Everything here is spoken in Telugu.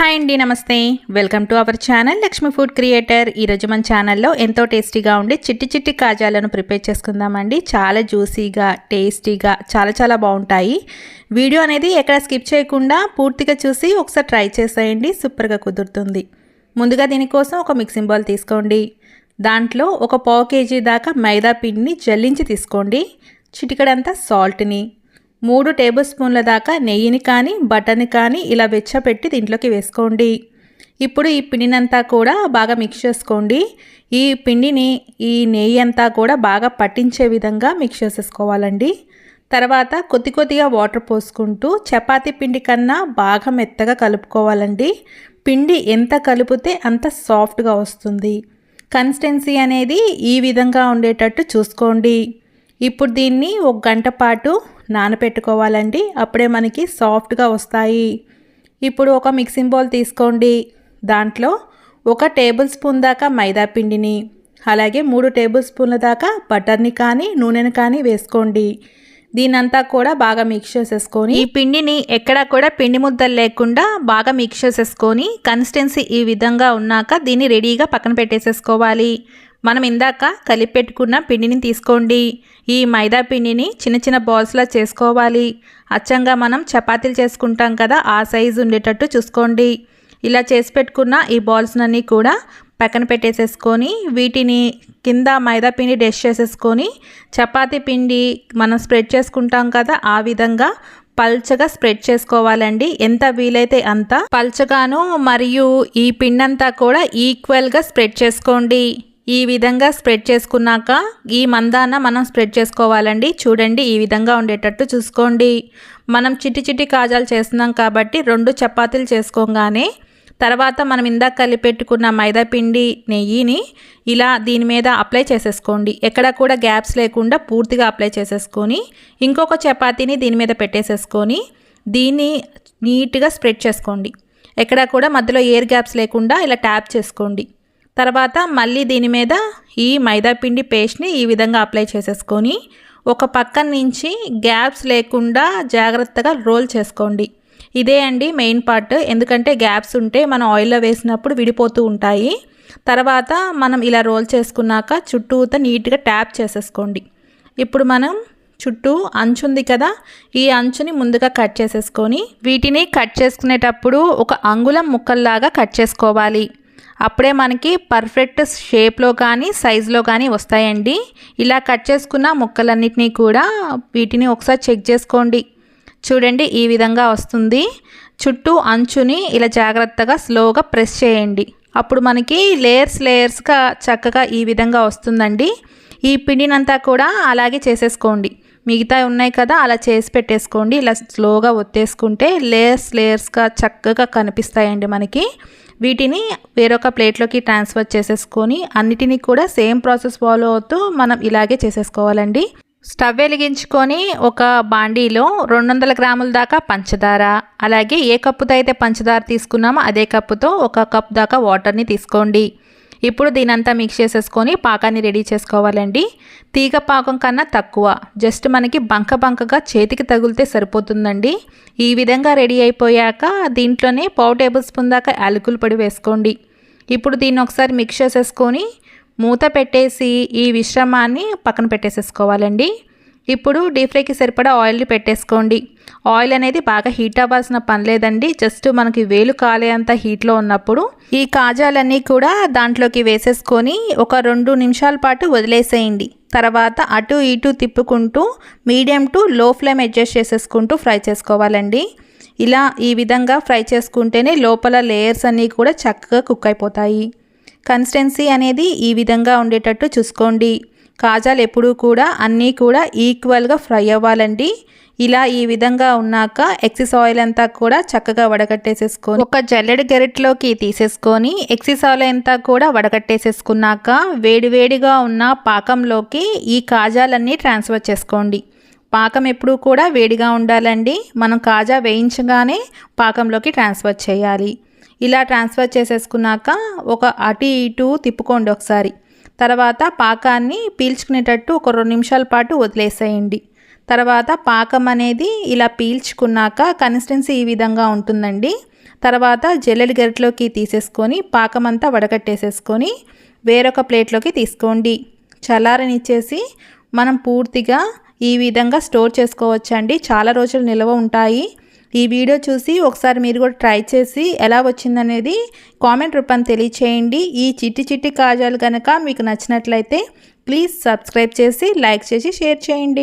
హాయ్ అండి నమస్తే. Welcome to our channel Lakshmi food creator. ఈరోజు మన ఛానల్లో ఎంతో టేస్టీగా ఉండి చిట్టి చిట్టి కాజాలను ప్రిపేర్ చేసుకుందామండి. చాలా జ్యూసీగా టేస్టీగా చాలా చాలా బాగుంటాయి. వీడియో అనేది ఎక్కడ స్కిప్ చేయకుండా పూర్తిగా చూసి ఒకసారి ట్రై చేసేయండి. సూపర్గా కుదురుతుంది. ముందుగా దీనికోసం ఒక మిక్సింగ్ బౌల్ తీసుకోండి. దాంట్లో ఒక పావు కేజీ దాకా మైదా పిండిని జల్లించి తీసుకోండి. చిటికడంతా సాల్ట్ని మూడు టేబుల్ స్పూన్ల దాకా నెయ్యిని కానీ బటర్ని కానీ ఇలా వెచ్చపెట్టి దీంట్లోకి వేసుకోండి. ఇప్పుడు ఈ పిండినంతా కూడా బాగా మిక్స్ చేసుకోండి. ఈ పిండిని ఈ నెయ్యి అంతా కూడా బాగా పట్టించే విధంగా మిక్స్ చేసేసుకోవాలండి. తర్వాత కొద్ది కొద్దిగా వాటర్ పోసుకుంటూ చపాతీ పిండి కన్నా బాగా మెత్తగా కలుపుకోవాలండి. పిండి ఎంత కలిపితే అంత సాఫ్ట్గా వస్తుంది. కన్సిస్టెన్సీ అనేది ఈ విధంగా ఉండేటట్టు చూసుకోండి. ఇప్పుడు దీన్ని ఒక గంట పాటు నానపెట్టుకోవాలండి. అప్పుడే మనకి సాఫ్ట్గా వస్తాయి. ఇప్పుడు ఒక మిక్సింగ్ బౌల్ తీసుకోండి. దాంట్లో ఒక టేబుల్ స్పూన్ దాకా మైదా పిండిని అలాగే మూడు టేబుల్ స్పూన్ల దాకా బటర్ని కానీ నూనెని కానీ వేసుకోండి. దీనంతా కూడా బాగా మిక్స్ చేసేసుకొని ఈ పిండిని ఎక్కడా కూడా పిండి ముద్దలు లేకుండా బాగా మిక్స్ చేసేసుకొని కన్సిస్టెన్సీ ఈ విధంగా ఉన్నాక దీన్ని రెడీగా పక్కన పెట్టేసేసుకోవాలి. మనం ఇందాక కలిపి పెట్టుకున్న పిండిని తీసుకోండి. ఈ మైదా పిండిని చిన్న చిన్న బాల్స్లా చేసుకోవాలి. అచ్చంగా మనం చపాతీలు చేసుకుంటాం కదా ఆ సైజు ఉండేటట్టు చూసుకోండి. ఇలా చేసి పెట్టుకున్న ఈ బాల్స్నన్నీ కూడా పక్కన పెట్టేసేసుకొని వీటిని కింద మైదా పిండి డెష్ చేసేసుకొని చపాతీ పిండి మనం స్ప్రెడ్ చేసుకుంటాం కదా ఆ విధంగా పల్చగా స్ప్రెడ్ చేసుకోవాలండి. ఎంత వీలైతే అంత పల్చగాను మరియు ఈ పిండంతా కూడా ఈక్వల్గా స్ప్రెడ్ చేసుకోండి. ఈ విధంగా స్ప్రెడ్ చేసుకున్నాక ఈ మందాన మనం స్ప్రెడ్ చేసుకోవాలండి. చూడండి ఈ విధంగా ఉండేటట్టు చూసుకోండి. మనం చిట్టి చిట్టి కాజాలు చేస్తున్నాం కాబట్టి రెండు చపాతీలు చేసుకోగానే తర్వాత మనం ఇందాక కలిపెట్టుకున్న మైదా పిండి నెయ్యిని ఇలా దీని మీద అప్లై చేసేసుకోండి. ఎక్కడ కూడా గ్యాప్స్ లేకుండా పూర్తిగా అప్లై చేసేసుకొని ఇంకొక చపాతీని దీని మీద పెట్టేసేసుకొని దీన్ని నీట్గా స్ప్రెడ్ చేసుకోండి. ఎక్కడ కూడా మధ్యలో ఎయిర్ గ్యాప్స్ లేకుండా ఇలా ట్యాప్ చేసుకోండి. తర్వాత మళ్ళీ దీని మీద ఈ మైదాపిండి పేస్ట్ని ఈ విధంగా అప్లై చేసేసుకొని ఒక పక్క నుంచి గ్యాప్స్ లేకుండా జాగ్రత్తగా రోల్ చేసుకోండి. ఇదే అండి మెయిన్ పార్ట్. ఎందుకంటే గ్యాప్స్ ఉంటే మనం ఆయిల్లో వేసినప్పుడు విడిపోతూ ఉంటాయి. తర్వాత మనం ఇలా రోల్ చేసుకున్నాక చుట్టూత నీట్గా ట్యాప్ చేసేసుకోండి. ఇప్పుడు మనం చుట్టూ అంచు ఉంది కదా ఈ అంచుని ముందుగా కట్ చేసేసుకొని వీటిని కట్ చేసుకునేటప్పుడు ఒక అంగుళం ముక్కల్లాగా కట్ చేసుకోవాలి. అప్పుడే మనకి పర్ఫెక్ట్ షేప్లో కానీ సైజులో కానీ వస్తాయండి. ఇలా కట్ చేసుకున్న ముక్కలన్నిటినీ కూడా వీటిని ఒకసారి చెక్ చేసుకోండి. చూడండి ఈ విధంగా వస్తుంది. చుట్టూ అంచుని ఇలా జాగ్రత్తగా స్లోగా ప్రెస్ చేయండి. అప్పుడు మనకి లేయర్స్ లేయర్స్గా చక్కగా ఈ విధంగా వస్తుందండి. ఈ పిండినంతా కూడా అలాగే చేసేసుకోండి. మిగతా ఉన్నాయి కదా అలా చేసి పెట్టేసుకోండి. ఇలా స్లోగా ఒత్తేసుకుంటే లేయర్స్ లేయర్స్గా చక్కగా కనిపిస్తాయండి మనకి. వీటిని వేరొక ప్లేట్లోకి ట్రాన్స్ఫర్ చేసేసుకొని అన్నిటినీ కూడా సేమ్ ప్రాసెస్ ఫాలో అవుతూ మనం ఇలాగే చేసేసుకోవాలండి. స్టవ్ వెలిగించుకొని ఒక బాండీలో రెండు వందల గ్రాముల దాకా పంచదార అలాగే ఏ కప్పుతో అయితే పంచదార తీసుకున్నామో అదే కప్పుతో ఒక కప్ దాకా వాటర్ని తీసుకోండి. ఇప్పుడు దీనంతా మిక్స్ చేసేసుకొని పాకాన్ని రెడీ చేసుకోవాలండి. తీగ పాకం కన్నా తక్కువ. జస్ట్ మనకి బంక బంకగా చేతికి తగిలితే సరిపోతుందండి. ఈ విధంగా రెడీ అయిపోయాక దీంట్లోనే పావు టేబుల్ స్పూన్ దాకా యాలకుల పొడి వేసుకోండి. ఇప్పుడు దీన్ని ఒకసారి మిక్స్ చేసేసుకొని మూత పెట్టేసి ఈ విశ్రమాన్ని పక్కన పెట్టేసేసుకోవాలండి. ఇప్పుడు డీప్ ఫ్రైకి సరిపడా ఆయిల్ని పెట్టేసుకోండి. ఆయిల్ అనేది బాగా హీట్ అవ్వాల్సిన పని లేదండి. జస్ట్ మనకి వేలు కాలేంత హీట్లో ఉన్నప్పుడు ఈ కాజాలన్నీ కూడా దాంట్లోకి వేసేసుకొని ఒక రెండు నిమిషాల పాటు వదిలేసేయండి. తర్వాత అటు ఇటు తిప్పుకుంటూ medium to low flame adjust చేసేసుకుంటూ fry చేసుకోవాలండి. ఇలా ఈ విధంగా ఫ్రై చేసుకుంటేనే లోపల లేయర్స్ అన్నీ కూడా చక్కగా కుక్ అయిపోతాయి. కన్సిస్టెన్సీ అనేది ఈ విధంగా ఉండేటట్టు చూసుకోండి. కాజాలు ఎప్పుడూ కూడా అన్నీ కూడా ఈక్వల్గా ఫ్రై అవ్వాలండి. ఇలా ఈ విధంగా ఉన్నాక ఎక్సిస్ ఆయిల్ అంతా కూడా చక్కగా వడగట్టేసేసుకొని ఒక జల్లెడ గెరెట్లోకి తీసేసుకొని ఎక్సిస్ ఆయిల్ అంతా కూడా వడగట్టేసేసుకున్నాక వేడివేడిగా ఉన్న పాకంలోకి ఈ కాజాలన్నీ ట్రాన్స్ఫర్ చేసుకోండి. పాకం ఎప్పుడూ కూడా వేడిగా ఉండాలండి. మనం కాజా వేయించగానే పాకంలోకి ట్రాన్స్ఫర్ చేయాలి. ఇలా ట్రాన్స్ఫర్ చేసేసుకున్నాక ఒక అటు ఇటు తిప్పుకోండి ఒకసారి. తర్వాత పాకాన్ని పీల్చుకునేటట్టు ఒక రెండు నిమిషాల పాటు వదిలేసేయండి. తర్వాత పాకం అనేది ఇలా పీల్చుకున్నాక కన్సిస్టెన్సీ ఈ విధంగా ఉంటుందండి. తర్వాత జల్లెడి గరిటలోకి తీసేసుకొని పాకమంతా వడగట్టేసేసుకొని వేరొక ప్లేట్లోకి తీసుకోండి. చల్లారనిచ్చేసి మనం పూర్తిగా ఈ విధంగా స్టోర్ చేసుకోవచ్చండి. చాలా రోజులు నిల్వ ఉంటాయి. ఈ వీడియో చూసి ఒకసారి మీరు కూడా ట్రై చేసి ఎలా వచ్చిందనేది కామెంట్ రూపాన్ని తెలియచేయండి. ఈ చిట్టి చిట్టి కాజాలు కనుక మీకు నచ్చినట్లయితే ప్లీజ్ సబ్స్క్రైబ్ చేసి లైక్ చేసి షేర్ చేయండి.